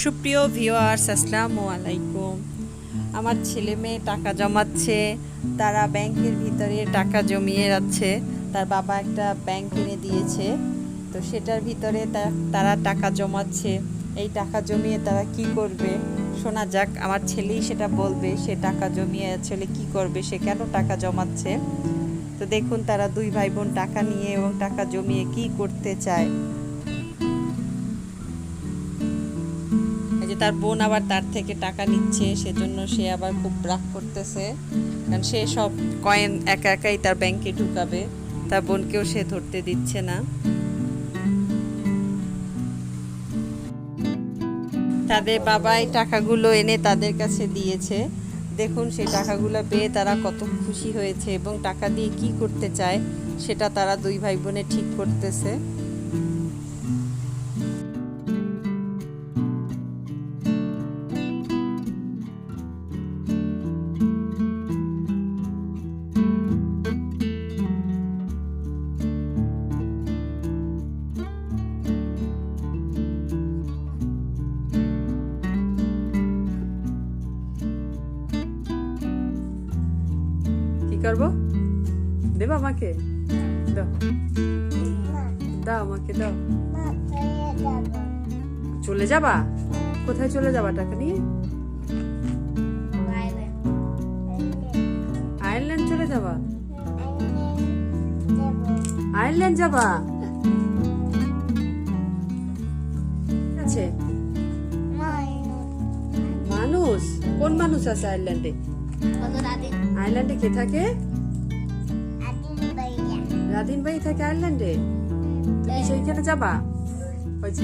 সুপ্রিয় ভিওয়ার্স আসসালামু আলাইকুম। আমার ছেলে মেয়ে টাকা জমাচ্ছে, তারা ব্যাংকের ভিতরে টাকা জমিয়ে যাচ্ছে তার বাবা একটা ব্যাংক কিনে দিয়েছে, তো সেটার ভিতরে তারা টাকা জমাচ্ছে। এই টাকা জমিয়ে তারা কি করবে? শোনা যাক, আমার ছেলেই সেটা বলবে, সে টাকা জমিয়ে ছেলে কি করবে, সে কেন টাকা জমাচ্ছে? তো দেখুন, তারা দুই ভাই বোন টাকা নিয়ে এবং টাকা জমিয়ে কি করতে চায়। তার বোন আবার তার থেকে টাকা নিচ্ছে, সেজন্য সে আবার খুব রাগ করতেছে। কারণ সে সব কয়েন একা একাই তার ব্যাংকে ঢুকাবে, তার বোনকেও সে ধরতে দিচ্ছে না। তাদের বাবাই টাকাগুলো এনে তাদের কাছে দিয়েছে। দেখুন, সেই টাকাগুলো পেয়ে তারা কত খুশি হয়েছে এবং টাকা দিয়ে কি করতে চায়, সেটা তারা দুই ভাই বোনে ঠিক করতেছে। করব? দেব আমাকে? দাও। দাও আমাকে দাও। চলে যাবা? কোথায় চলে যাবা টাকা নিয়ে? আয়ারল্যান্ড চলে যাবা? আয়ারল্যান্ড যাবা? আছে। মানুষ? কোন মানুষ আছে আয়ারল্যান্ডে? আয়ারল্যান্ডে কে থাকে? রাধিন ভাই থাকে আয়ারল্যান্ডে তুমি সেইখানে যাবা?